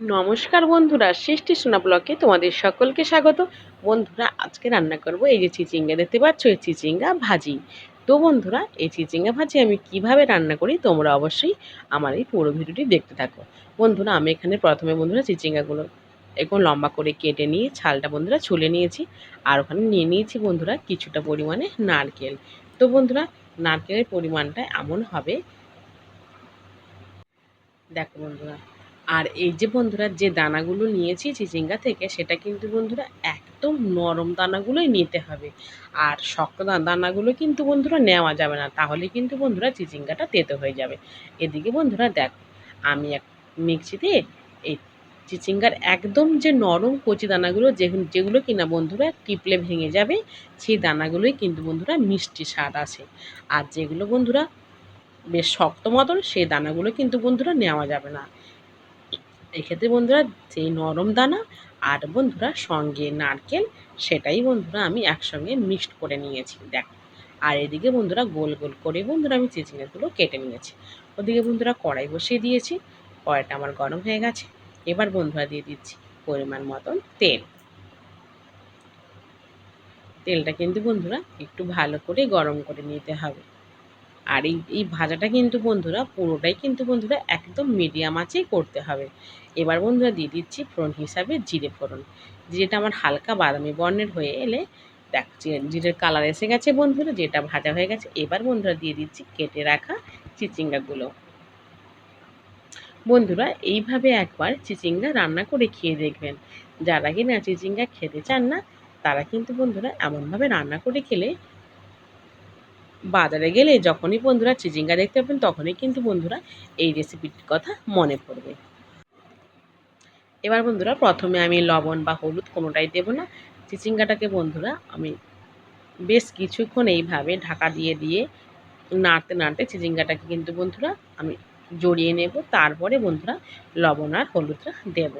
নমস্কার বন্ধুরা, সৃষ্টি সোনা ব্লকে তোমাদের সকলকে স্বাগত। বন্ধুরা, আজকে রান্না করব এই যে চিচিঙ্গা, দেখতে পাচ্ছ এই চিচিঙ্গা ভাজি। তো বন্ধুরা, এই চিচিঙ্গা ভাজি আমি কীভাবে রান্না করি তোমরা অবশ্যই আমার এই পুরো ভিডিওটি দেখতে থাকো। বন্ধুরা, আমি এখানে প্রথমে বন্ধুরা চিচিঙ্গাগুলো এখন লম্বা করে কেটে নিয়ে ছালটা বন্ধুরা ছুলে নিয়েছি আর ওখানে নিয়ে নিয়েছি বন্ধুরা কিছুটা পরিমাণে নারকেল। তো বন্ধুরা, নারকেলের পরিমাণটা এমন হবে। দেখো বন্ধুরা আর এই যে বন্ধুরা, যে দানাগুলো নিয়েছি চিচিঙ্গা থেকে, সেটা কিন্তু বন্ধুরা একদম নরম দানাগুলোই নিতে হবে। আর শক্ত দানাগুলো কিন্তু বন্ধুরা নেওয়া যাবে না, তাহলে কিন্তু বন্ধুরা চিচিঙ্গাটা তেতো হয়ে যাবে। এদিকে বন্ধুরা দেখ, আমি এক মিক্সিতে এই চিচিঙ্গার একদম যে নরম কচি দানাগুলো যেগুলো কিনা বন্ধুরা টিপলে ভেঙে যাবে, সেই দানাগুলোই কিন্তু বন্ধুরা মিষ্টি স্বাদ আছে আর যেগুলো বন্ধুরা বেশ শক্ত মতন, সেই দানাগুলো কিন্তু বন্ধুরা নেওয়া যাবে না। এক্ষেত্রে বন্ধুরা যেই নরম দানা আর বন্ধুরা সঙ্গে নারকেল, সেটাই বন্ধুরা আমি একসঙ্গে মিক্সড করে নিয়েছি, দেখ। আর এদিকে বন্ধুরা গোল গোল করে বন্ধুরা আমি চিচিঙ্গাগুলো কেটে নিয়েছি। ওদিকে বন্ধুরা কড়াই বসিয়ে দিয়েছি, কড়াইটা আমার গরম হয়ে গেছে। এবার বন্ধুরা দিয়ে দিচ্ছি পরিমাণ মতন তেল। তেলটা কিন্তু বন্ধুরা একটু ভালো করে গরম করে নিতে হবে। আর এই এই ভাজাটা কিন্তু বন্ধুরা, পুরোটাই কিন্তু বন্ধুরা একদম মিডিয়াম আঁচেই করতে হবে। এবার বন্ধুরা দিয়ে দিচ্ছি ফোড়ন হিসাবে জিরে ফোড়ন। জিরেটা আমার হালকা বাদামি বর্ণের হয়ে এলে দেখ জিরের কালার এসে গেছে বন্ধুরা, যেটা ভাজা হয়ে গেছে, এবার বন্ধুরা দিয়ে দিচ্ছি কেটে রাখা চিচিঙ্গাগুলো। বন্ধুরা, এইভাবে একবার চিচিঙ্গা রান্না করে খেয়ে দেখবেন। যারা কিনা চিচিঙ্গা খেতে চান না, তারা কিন্তু বন্ধুরা এমনভাবে রান্না করে খেলে বাজারে গেলে যখনই বন্ধুরা চিচিঙ্গা দেখতে পাবেন, তখনই কিন্তু বন্ধুরা এই রেসিপিটির কথা মনে পড়বে। এবার বন্ধুরা প্রথমে আমি লবণ বা হলুদ কোনোটাই দেবো না। চিচিঙ্গাটাকে বন্ধুরা আমি বেশ কিছুক্ষণ এইভাবে ঢাকা দিয়ে দিয়ে নাড়তে নাড়তে চিচিঙ্গাটাকে কিন্তু বন্ধুরা আমি জড়িয়ে নেব। তারপরে বন্ধুরা লবণ আর হলুদটা দেব।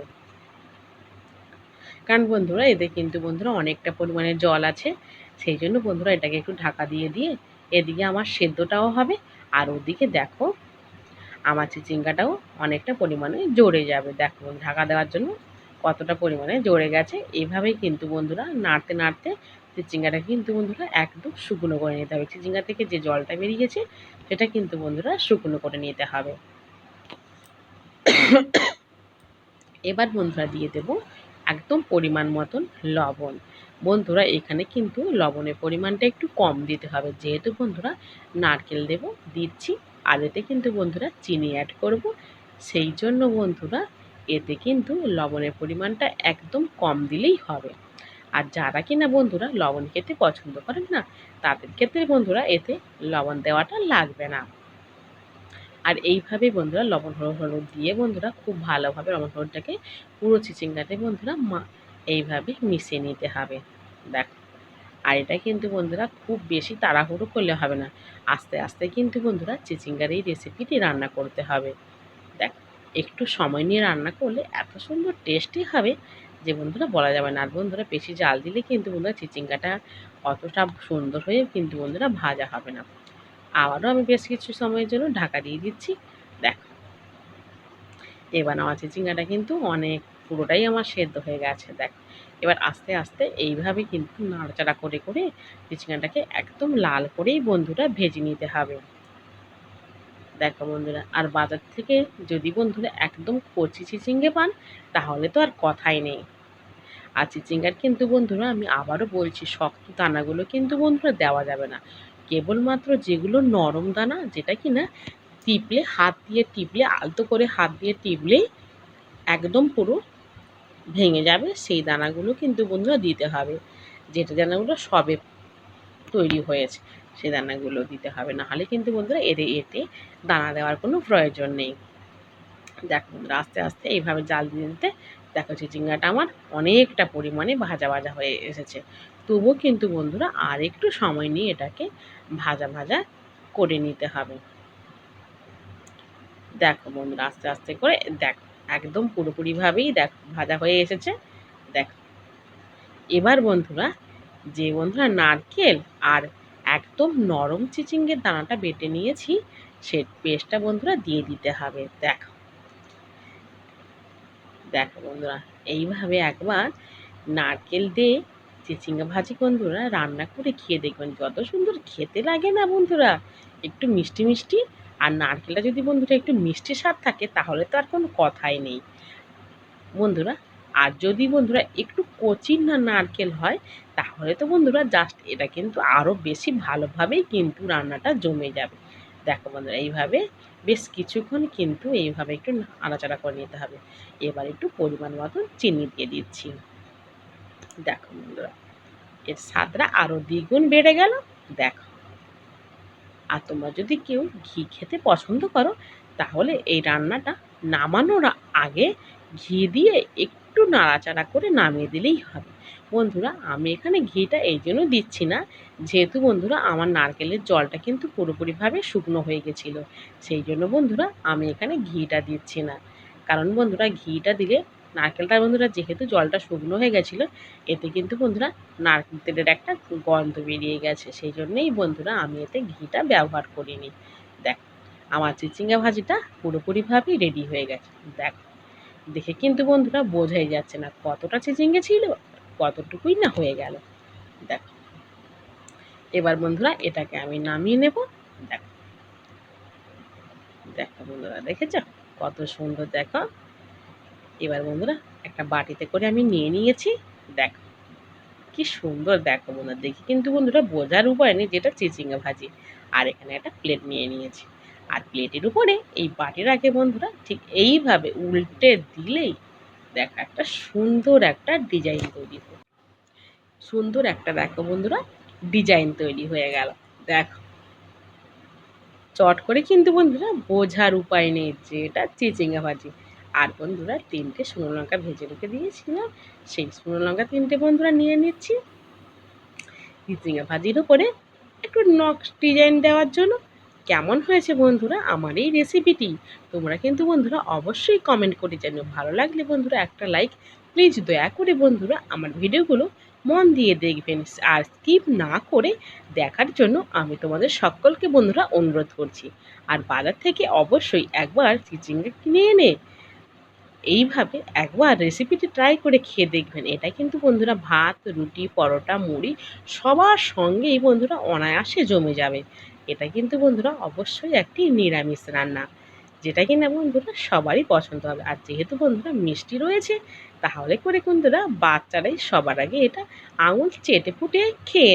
কারণ বন্ধুরা এতে কিন্তু বন্ধুরা অনেকটা পরিমাণে জল আছে। সেই জন্য বন্ধুরা এটাকে একটু ঢাকা দিয়ে দিয়ে এদিকে আমার সেদ্ধটাও হবে, আর ওদিকে দেখো আমার চিচিঙ্গাটাও অনেকটা পরিমাণে জড়ে যাবে। দেখো, ঢাকা দেওয়ার জন্য কতটা পরিমাণে জড়ে গেছে। এভাবেই কিন্তু বন্ধুরা নাড়তে নাড়তে চিচিঙ্গাটা কিন্তু বন্ধুরা একদম শুকনো করে নিতে হবে। চিচিঙ্গা থেকে যে জলটা বেরিয়েছে, সেটা কিন্তু বন্ধুরা শুকনো করে নিতে হবে। এবার বন্ধুরা দিয়ে দেব একদম পরিমাণ মতন লবণ। বন্ধুরা, এখানে কিন্তু লবণের পরিমাণটা একটু কম দিতে হবে। যেহেতু বন্ধুরা, নারকেল দেব, দিচ্ছি। আর এতে কিন্তু বন্ধুরা, চিনি অ্যাড করব। সেই জন্য বন্ধুরা, এতে কিন্তু লবণের পরিমাণটা একদম কম দিলেই হবে। আর যারা কিনা বন্ধুরা, লবণ খেতে পছন্দ করেন না, তাদের ক্ষেত্রে বন্ধুরা, এতে লবণ দেওয়াটা লাগবে না। আর এইভাবে বন্ধুরা লবণ, হলুদ দিয়ে বন্ধুরা খুব ভালোভাবে লবণ, হলুদটাকে পুরো চিচিঙ্গাতে বন্ধুরা মা, এইভাবে মিশিয়ে নিতে হবে। দেখ, আর এটা কিন্তু বন্ধুরা খুব বেশি তাড়াহুড়ো করলে হবে না। আস্তে আস্তে কিন্তু বন্ধুরা চিচিঙ্গার এই রেসিপিটি রান্না করতে হবে। দেখ, একটু সময় নিয়ে রান্না করলে এত সুন্দর টেস্টি হবে যে বন্ধুরা বলা যাবে না। আর বন্ধুরা বেশি জাল দিলে কিন্তু বন্ধুরা চিচিঙ্গাটা অতটা সুন্দর হয়ে কিন্তু বন্ধুরা ভাজা হবে না। আবারও আমি বেশ কিছু সময়ের জন্য ঢাকা দিয়ে দিচ্ছি। দেখ। এবার আমার চিচিঙ্গাটা কিন্তু অনেক পুরোটাই আমার সেদ্ধ হয়ে গেছে, দেখ। এবার আস্তে আস্তে এইভাবে কিন্তু নাড়াচাড়া করে করে চিচিঙ্গাটাকে একদম লাল করেই বন্ধুরা ভেজে নিতে হবে। দেখো বন্ধুরা, আর বাজার থেকে যদি বন্ধুরা একদম কচি চিচিঙ্গে পান, তাহলে তো আর কথাই নেই। আর চিচিঙ্গার কিন্তু বন্ধুরা আমি আবারও বলছি, শক্ত দানাগুলো কিন্তু বন্ধুরা দেওয়া যাবে না। কেবলমাত্র যেগুলো নরম দানা, যেটা কি না টিপলে, হাত দিয়ে টিপলে, আলতো করে হাত দিয়ে টিপলেই একদম পুরো ভেঙে যাবে, সেই দানাগুলো কিন্তু বন্ধুরা দিতে হবে। যেটা দানাগুলো সবে তৈরি হয়েছে সেই দানাগুলো দিতে হবে। না হলে কিন্তু বন্ধুরা এতে এতে দানা দেওয়ার কোনো প্রয়োজন নেই। দেখো বন্ধুরা, আস্তে আস্তে এইভাবে জাল দিয়ে দিতে দেখো চিচিঙ্গাটা আমার অনেকটা পরিমাণে ভাজা ভাজা হয়ে এসেছে। তবুও কিন্তু বন্ধুরা আর একটু সময় নিয়ে এটাকে ভাজা ভাজা করে নিতে হবে। দেখো বন্ধুরা, আস্তে আস্তে করে দেখ, একদম পুরোপুরিভাবেই দেখ, ভাজা হয়ে এসেছে। দেখ, এবার বন্ধুরা, যে বন্ধুরা নারকেল আর একদম নরম চিচিঙ্গের দানাটা বেটে নিয়েছি, সে পেস্টটা বন্ধুরা দিয়ে দিতে হবে। দেখ দেখো বন্ধুরা, এইভাবে একবার নারকেল দিয়ে চিচিঙ্গা ভাজি বন্ধুরা, রান্না করে খেয়ে দেখবেন। যত সুন্দর খেতে লাগে না বন্ধুরা, একটু মিষ্টি মিষ্টি। আর নারকেলটা যদি বন্ধুরা একটু মিষ্টি স্বাদ থাকে, তাহলে তো আর কোনো কথাই নেই। বন্ধুরা, আর যদি বন্ধুরা একটু কচিন না নারকেল হয়, তাহলে তো বন্ধুরা জাস্ট এটা কিন্তু আরও বেশি ভালোভাবেই কিন্তু রান্নাটা জমে যাবে। দেখো বন্ধুরা, এইভাবে বেশ কিছুক্ষণ কিন্তু এইভাবে একটু নাড়াচাড়া করে নিতে হবে। এবার একটু পরিমাণ মতো চিনি দিয়ে দিচ্ছি। দেখো বন্ধুরা, এর স্বাদটা আরও দ্বিগুণ বেড়ে গেল। দেখো, আর তোমরা যদি কেউ ঘি খেতে পছন্দ করো, তাহলে এই রান্নাটা নামানোর আগে ঘি দিয়ে একটু নাড়াচাড়া করে নামিয়ে দিলেই হবে। বন্ধুরা, আমি এখানে ঘিটা এই জন্য দিচ্ছি না। যেহেতু বন্ধুরা, আমার নারকেলের জলটা কিন্তু পুরোপুরিভাবে শুকনো হয়ে গেছিল। সেই জন্য বন্ধুরা, আমি এখানে ঘিটা দিচ্ছি না। কারণ বন্ধুরা, ঘিটা দিলে নারকেলটা বন্ধুরা, যেহেতু জলটা শুকনো হয়ে গেছিল, এতে কিন্তু বন্ধুরা নারকেল তেলের একটা গন্ধ বেরিয়ে গেছে। সেই জন্যেই বন্ধুরা, আমি এতে ঘিটা ব্যবহার করিনি। দেখ, আমার চিচিঙ্গা ভাজিটা পুরোপুরিভাবেই রেডি হয়ে গেছে। দেখ। দেখে কিন্তু বন্ধুরা বোঝাই যাচ্ছে না কতটা চিচিঙ্গে ছিল কতটুকুই না হয়ে গেল। দেখো। এবার বন্ধুরা এটাকে আমি নামিয়ে নেব। দেখো। দেখো বন্ধুরা দেখেছ? কত সুন্দর দেখো। এবার বন্ধুরা একটা বাটিতে করে আমি নিয়ে নিয়েছি। দেখো। কি সুন্দর দেখো বন্ধুরা। দেখি কিন্তু বন্ধুরা বোঝার উপায় নেই যেটা চিচিঙ্গা ভাজি। আর এখানে একটা প্লেট নিয়ে নিয়েছি। আর প্লেটের উপরে এই আগে বন্ধুরা ঠিক এইভাবে উল্টে দিলেই দেখো একটা সুন্দর একটা ডিজাইন তৈরি হয় সুন্দর একটা দেখো বন্ধুরা ডিজাইন তৈরি হয়ে গেল। দেখো। চট করে কিন্তু বন্ধুরা বোঝার উপায় নেই যে এটা চিচিঙ্গা ভাজি। আর বন্ধুরা তিনটে শুকনো লঙ্কা ভেজে রেখে দিয়েছিলাম। সেই শুকনো লঙ্কা তিনটে বন্ধুরা নিয়ে নিচ্ছি। চিচিঙ্গা ভাজির উপরে একটু নক্স ডিজাইন দেওয়ার জন্য কেমন হয়েছে বন্ধুরা আমার এই রেসিপিটি তোমরা কিন্তু বন্ধুরা অবশ্যই কমেন্ট করে জানিও। ভালো লাগলে বন্ধুরা একটা লাইক প্লিজ দয়া করে বন্ধুরা আমার ভিডিওগুলো মন দিয়ে দেখবেন। আর স্কিপ না করে দেখার জন্য আমি তোমাদের সকলকে বন্ধুরা অনুরোধ করছি। আর বাজার থেকে অবশ্যই একবার চিচিঙ্গা কিনে এনে এইভাবে একবার রেসিপিটি ট্রাই করে খেয়ে দেখবেন। এটা কিন্তু বন্ধুরা ভাত, রুটি, পরোটা, মুড়ি সবার সঙ্গেই বন্ধুরা অনায়াসে জমে যাবে। এটা কিন্তু বন্ধুরা অবশ্যই একটি নিরামিষ রান্না। যেটা কিনা বন্ধুরা সবারই পছন্দ হবে। আর যেহেতু বন্ধুরা মিষ্টি রয়েছে, তাহলে করে বন্ধুরা বাচ্চারাই সবার আগে এটা আঙুল চেটে ফুটে খেয়ে